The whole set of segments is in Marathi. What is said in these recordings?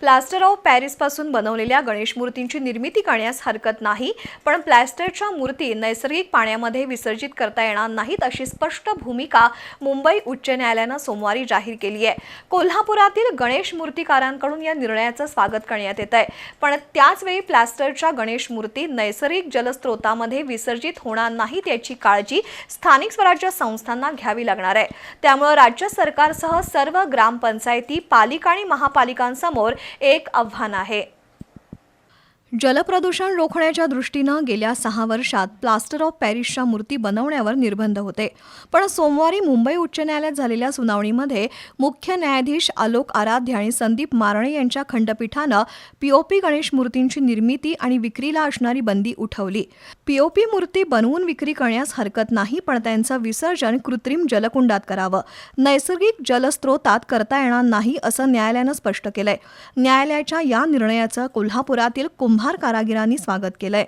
प्लास्टर ऑफ पॅरिसपासून बनवलेल्या गणेश मूर्तींची निर्मिती करण्यास हरकत नाही पण प्लॅस्टरच्या मूर्ती नैसर्गिक पाण्यामध्ये विसर्जित करता येणार नाहीत अशी स्पष्ट भूमिका मुंबई उच्च न्यायालयानं सोमवारी जाहीर केली आहे. कोल्हापुरातील गणेश मूर्तिकारांकडून या निर्णयाचं स्वागत करण्यात येत आहे पण त्याचवेळी प्लॅस्टरच्या गणेश मूर्ती नैसर्गिक जलस्रोतामध्ये विसर्जित होणार नाहीत याची काळजी स्थानिक स्वराज्य संस्थांना घ्यावी लागणार आहे. त्यामुळे राज्य सरकारसह सर्व ग्रामपंचायती पालिका आणि महापालिकांसमोर एक आव्हान आहे. जलप्रदूषण रोखण्याच्या दृष्टीनं गेल्या सहा वर्षात प्लास्टर ऑफ पॅरिसच्या मूर्ती बनवण्यावर निर्बंध होते. पण सोमवारी मुंबई उच्च न्यायालयात झालेल्या सुनावणीमध्ये मुख्य न्यायाधीश आलोक आराध्य आणि संदीप मारणे यांच्या खंडपीठानं पीओपी गणेश मूर्तींची निर्मिती आणि विक्रीला असणारी बंदी उठवली. पीओपी मूर्ती बनवून विक्री करण्यास हरकत नाही पण त्यांचं विसर्जन कृत्रिम जलकुंडात करावं. नैसर्गिक जलस्रोतात करता येणार नाही असं न्यायालयानं स्पष्ट केलंय. न्यायालयाच्या या निर्णयाचं कोल्हापुरातील कुंभार कारागिरांनी स्वागत केलंय.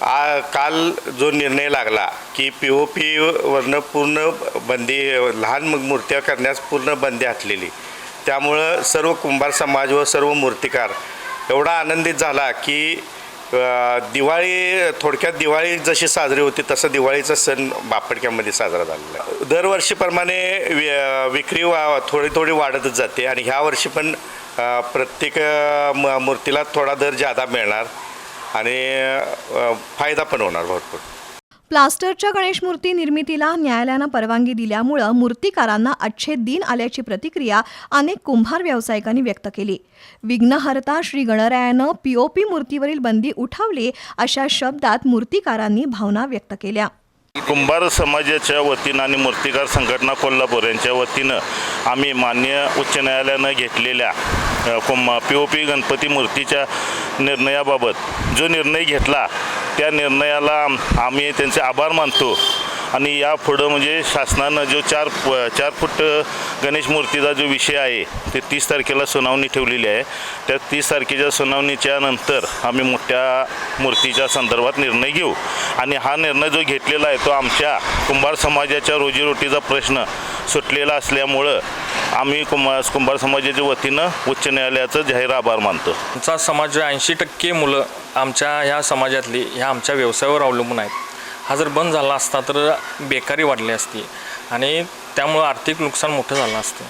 आ काल जो निर्णय लागला की पी ओ पीवरनं पूर्ण बंदी लहान मूर्त्या करण्यास पूर्ण बंदी घातलेली त्यामुळं सर्व कुंभार समाज व सर्व मूर्तिकार एवढा आनंदित झाला की दिवाळी थोडक्यात दिवाळी जशी साजरी होती तसं दिवाळीचा सण बापडक्यामध्ये साजरा झालेला आहे. दरवर्षीप्रमाणे वि- विक्री वा थोडी थोडी वाढतच जाते आणि ह्या वर्षी पण प्रत्येक म- मूर्तीला थोडा दर जादा मिळणार आणि फायदा पण होणार भरपूर. प्लास्टरच्या गणेश मूर्ती निर्मितीला न्यायालयानं परवानगी दिल्यामुळं मूर्तिकारांना अच्छे दिन आल्याची प्रतिक्रिया अनेक कुंभार व्यावसायिकांनी व्यक्त केली. विघ्नहर्ता श्री गणरायानं पीओपी मूर्तीवरील बंदी उठवली अशा शब्दात मूर्तिकारांनी भावना व्यक्त केल्या. कुंभार समाजाच्या वतीनं आणि मूर्तिकार संघटना कोल्हापूर यांच्या वतीनं आम्ही मान्य उच्च न्यायालयानं घेतलेल्या अ, कुंभ पी ओ पी गणपती मूर्तीच्या निर्णयाबाबत जो निर्णय घेतला त्या निर्णयाला आम्ही त्यांचे आभार मानतो. आणि या पुढं म्हणजे शासनानं जो चार चार फूट गणेश मूर्तीचा जो विषय आहे ते तीस तारखेला सुनावणी ठेवलेली आहे. त्या तीस तारखेच्या सुनावणीच्या नंतर आम्ही मोठ्या मूर्तीच्या संदर्भात निर्णय घेऊ. आणि हा निर्णय जो घेतलेला आहे तो आमच्या कुंभार समाजाच्या रोजीरोटीचा प्रश्न सुटलेला असल्यामुळं आम्ही कुंभार कुंभार समाजाच्या वतीनं उच्च न्यायालयाचं जाहीर आभार मानतो. आमचा समाज ऐंशी टक्के मुलं आमच्या ह्या समाजातली ह्या आमच्या व्यवसायावर अवलंबून आहेत. हा जर बंद झाला असता तर बेकारी वाढली असती आणि त्यामुळं आर्थिक नुकसान मोठं झालं असतं.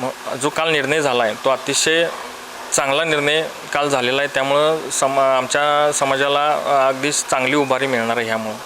मग जो काल निर्णय झाला आहे तो अतिशय चांगला निर्णय काल झालेला आहे. त्यामुळं सम आमच्या समाजाला अगदी चांगली उभारी मिळणार आहे ह्यामुळं.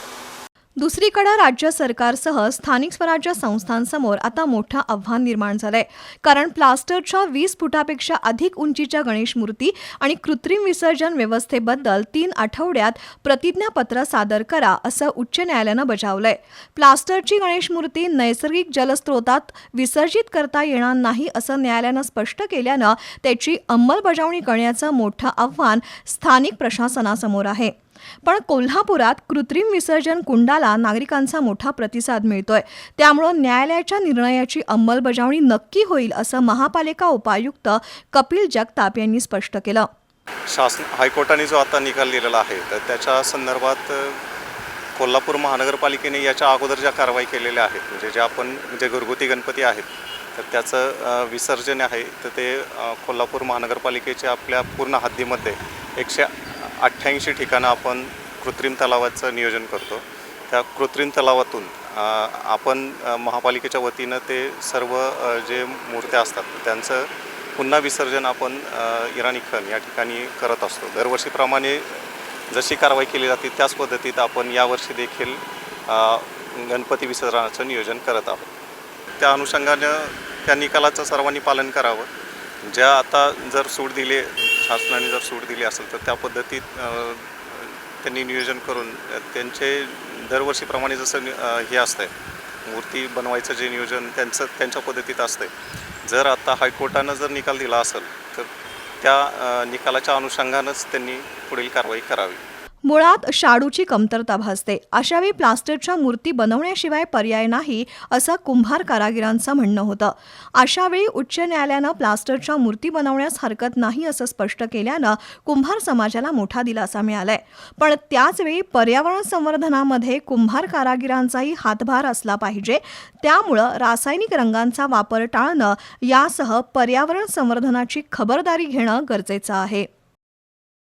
दुसरीकडे राज्य सरकारसह स्थानिक स्वराज्य संस्थांसमोर आता मोठं आव्हान निर्माण झालंय. कारण प्लास्टरच्या वीस फुटापेक्षा अधिक उंचीच्या गणेश मूर्ती आणि कृत्रिम विसर्जन व्यवस्थेबद्दल तीन आठवड्यात प्रतिज्ञापत्र सादर करा असं उच्च न्यायालयानं बजावलंय. प्लास्टरची गणेश मूर्ती नैसर्गिक जलस्रोतात विसर्जित करता येणार नाही असं न्यायालयानं स्पष्ट केल्यानं त्याची अंमलबजावणी करण्याचं मोठं आव्हान स्थानिक प्रशासनासमोर आहे. पण कोल्हापुरात कृत्रिम विसर्जन कुंडाला नागरिकांचा मोठा प्रतिसाद मिळतोय. त्यामुळं न्यायालयाच्या निर्णयाची अंमलबजावणी नक्की होईल असं महापालिका उपायुक्त कपिल जगताप यांनी स्पष्ट केलं. शासन हायकोर्टाने जो आता निकाल दिलेला आहे तर त्याच्या संदर्भात कोल्हापूर महानगरपालिकेने याच्या अगोदर ज्या कारवाई केलेल्या आहेत म्हणजे जे आपण जे घरगुती गणपती आहेत तर त्याचं विसर्जन आहे तर ते कोल्हापूर महानगरपालिकेच्या आपल्या पूर्ण हद्दीमध्ये एकशे अठ्ठ्याऐंशी ठिकाणं आपण कृत्रिम तलावाचं नियोजन करतो. त्या कृत्रिम तलावातून आपण महापालिकेच्या वतीनं ते सर्व जे मूर्त्या असतात त्यांचं पुन्हा विसर्जन आपण इराणी खण या ठिकाणी करत असतो. दरवर्षीप्रमाणे जशी कारवाई केली जाते त्याच पद्धतीत आपण यावर्षी देखील गणपती विसर्जनाचं नियोजन करत आहोत. त्या अनुषंगानं त्या निकालाचं सर्वांनी पालन करावं. ज्या आता जर सूट दिली शासनाने जर सूट दिली असेल तर त्या पद्धतीत त्यांनी नियोजन करून त्यांचे दरवर्षीप्रमाणे जसं नि- अ, हे असतंय मूर्ती बनवायचं जे नियोजन त्यांचं त्यांच्या पद्धतीत असतंय. जर आता हायकोर्टानं जर निकाल दिला असेल तर त्या निकालाच्या अनुषंगानंच त्यांनी पुढील कारवाई करावी. मुळात शाडूची कमतरता भासते. अशावेळी प्लास्टरच्या मूर्ती बनवण्याशिवाय पर्याय नाही असं कुंभार कारागिरांचं म्हणणं होतं. अशावेळी उच्च न्यायालयानं प्लास्टरच्या मूर्ती बनवण्यास हरकत नाही असं स्पष्ट केल्यानं कुंभार समाजाला मोठा दिलासा मिळालाय. पण त्याचवेळी पर्यावरण संवर्धनामध्ये कुंभार कारागिरांचाही हातभार असला पाहिजे. त्यामुळं रासायनिक रंगांचा वापर टाळणं यासह पर्यावरण संवर्धनाची खबरदारी घेणं गरजेचं आहे.